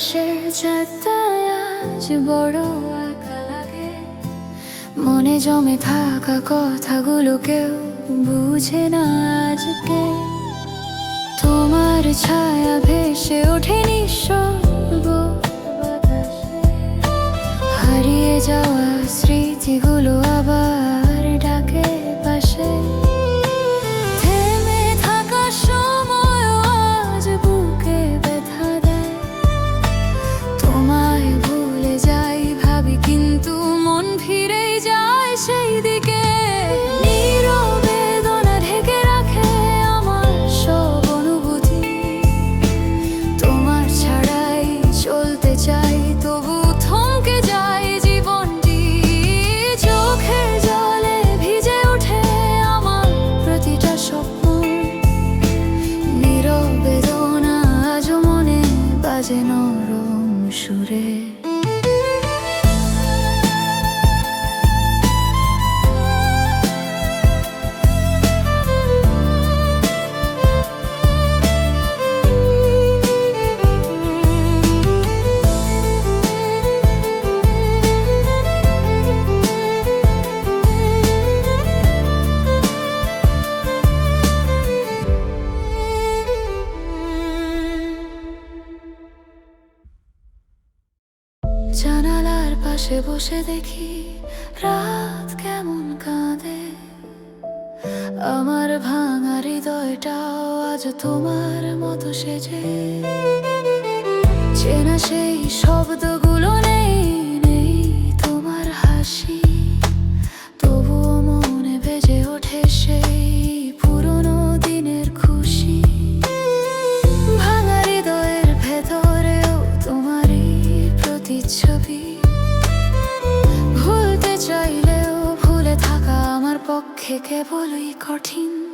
আকাশে যেতে আজ বড় একা লাগে। মনে জমে থাকা কথাগুলো কেউ বুঝে না আজকে। তোমার ছায়া ভেসে ওঠে নিঃসর্গ হারিয়ে যাওয়া স্মৃতিগুলো আবার জানালার পাশে বসে দেখি রাত কেমন কাঁদে। আমার ভাঙা হৃদয়টাও আজ তোমার মতো সেজে। চেনা সেই শব্দগুলো পক্ষে কেবলই কঠিন।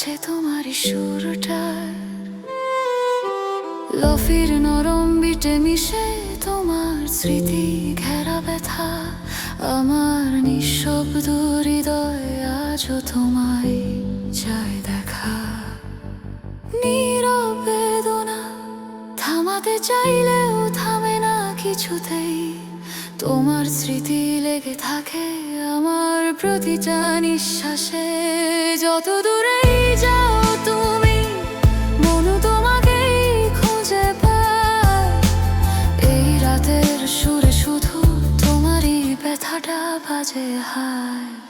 বাজছে তোমারই সুরটার লফির নরম বিটে মিশে তোমার স্মৃতি ঘেরা ব্যথা। আমার নিঃশব্দ হৃদয় আজও তোমায় চায় দেখা। নীরব বেদনা থামাতে চাইলেও থামে না কিছুতেই। তোমার স্মৃতি লেগে থাকে আমার প্রতিটা নিঃশ্বাসে। যত দূরেই যাও তুমি, মনু তোমাকেই খুঁজে পায়। এই রাতের সুরে শুধু তোমারই ব্যথাটা বাজে হায়।